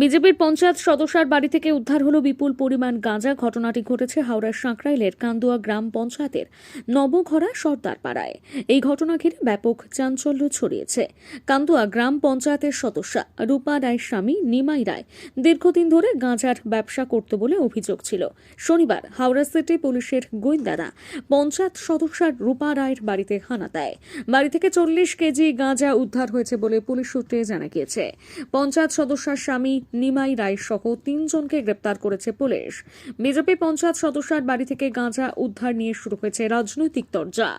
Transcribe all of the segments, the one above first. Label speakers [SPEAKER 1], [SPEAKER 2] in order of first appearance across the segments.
[SPEAKER 1] বিজেপির পঞ্চায়েত সদস্যার বাড়ি থেকে উদ্ধার হলো বিপুল পরিমাণ গাঁজা। ঘটনাটি ঘটেছে হাওড়ার সাঁকরাইলের কান্দুয়া গ্রাম পঞ্চায়েতের নবঘরা সর্দার পাড়ায় এই ঘটনা ঘিরে ব্যাপক চাঞ্চল্য ছড়িয়েছে। কান্দুয়া গ্রাম পঞ্চায়েতের সদস্যা রূপা রায় স্বামী, নিমাই রায় দীর্ঘদিন ধরে গাঁজার ব্যবসা করত বলে অভিযোগ ছিল। শনিবার হাওড়া সিটি পুলিশের গোয়েন্দারা পঞ্চায়েত সদস্যার রূপা রায়ের বাড়িতে হানা দেয়। বাড়ি থেকে চল্লিশ কেজি গাঁজা উদ্ধার হয়েছে বলে পুলিশ সূত্রে জানা গিয়েছে। পঞ্চায়েত সদস্যার স্বামী নিমাই রায় সহ তিনজনকে গ্রেপ্তার করেছে পুলিশ। বিজেপি পঞ্চায়েত সদস্যার বাড়ি থেকে গাঁজা উদ্ধার নিয়ে শুরু হয়েছে রাজনৈতিক তরজা।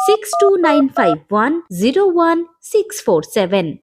[SPEAKER 2] six two nine five one zero one six four seven